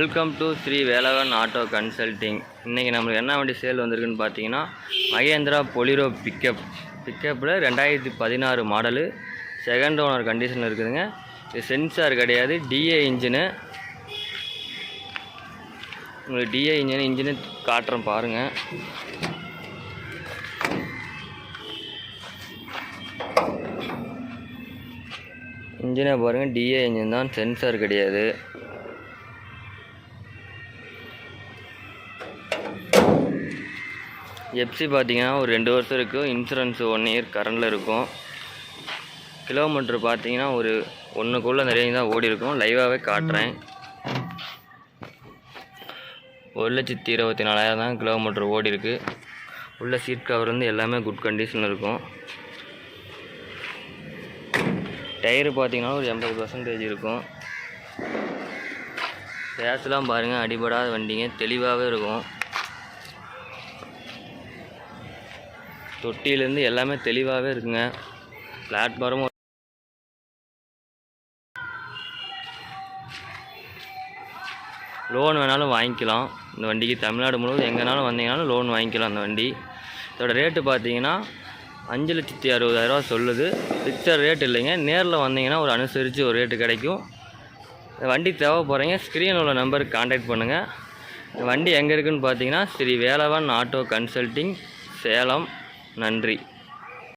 Welcome to Shri Velavan auto consulting இன்றைக்கி நம்மளுக்கு என்ன வண்டி சேல் வந்திருக்குன்னு பார்த்தீங்கன்னா மகேந்திரா பொலிரோ பிக்கப் பிக்கப்பில் ரெண்டாயிரத்தி பதினாறு மாடலு செகண்ட் ஓனர் கண்டிஷனில் இருக்குதுங்க. இது சென்சார் கிடையாது டிஏ இன்ஜினு உங்களுக்கு டிஏ இன்ஜின் இன்ஜினு காட்டுறேன் பாருங்கள் இன்ஜினை பாருங்கள் டிஏ இன்ஜின் தான் சென்சார் கிடையாது. எப்சி பார்த்தீங்கன்னா ஒரு ரெண்டு வருஷம் இருக்கும் இன்சூரன்ஸ் ஒன் இயர் கரண்டில் இருக்கும். கிலோமீட்டர் பார்த்தீங்கன்னா ஒரு ஒன்றுக்குள்ளே நிறைய தான் ஓடி இருக்கும். லைவாகவே காட்டுறேன். ஒரு லட்சத்தி இருபத்தி நாலாயிரம் தான் கிலோமீட்டர் ஓடி இருக்கு. உள்ள சீட் கவர் வந்து எல்லாமே குட் கண்டிஷனில் இருக்கும். டயரு பார்த்தீங்கன்னா ஒரு எண்பது பர்சன்டேஜ் இருக்கும். பேசலாம் பாருங்கள் அடிபடாத வண்டிங்க. தெளிவாகவே இருக்கும். தொட்டியிலேருந்து எல்லாமே தெளிவாகவே இருக்குங்க. பிளாட்ஃபார்மும் லோன் வேணாலும் வாங்கிக்கலாம். இந்த வண்டிக்கு தமிழ்நாடு முழுவதும் எங்கேனாலும் வந்தீங்கனாலும் லோன் வாங்கிக்கலாம் அந்த வண்டி. இதோட ரேட்டு பார்த்தீங்கன்னா அஞ்சு லட்சத்தி அறுபதாயிரரூவா சொல்லுது. பிக்சர் ரேட் இல்லைங்க. நேரில் வந்தீங்கன்னா ஒரு அனுசரித்து ஒரு ரேட்டு கிடைக்கும். இந்த வண்டி தேவைப்படுறீங்க ஸ்க்ரீனில் உள்ள நம்பருக்கு காண்டாக்ட் பண்ணுங்கள் இந்த வண்டி எங்கே இருக்குதுன்னு பார்த்தீங்கன்னா ஸ்ரீ வேலவன் ஆட்டோ கன்சல்ட்டிங் சேலம். நன்றி.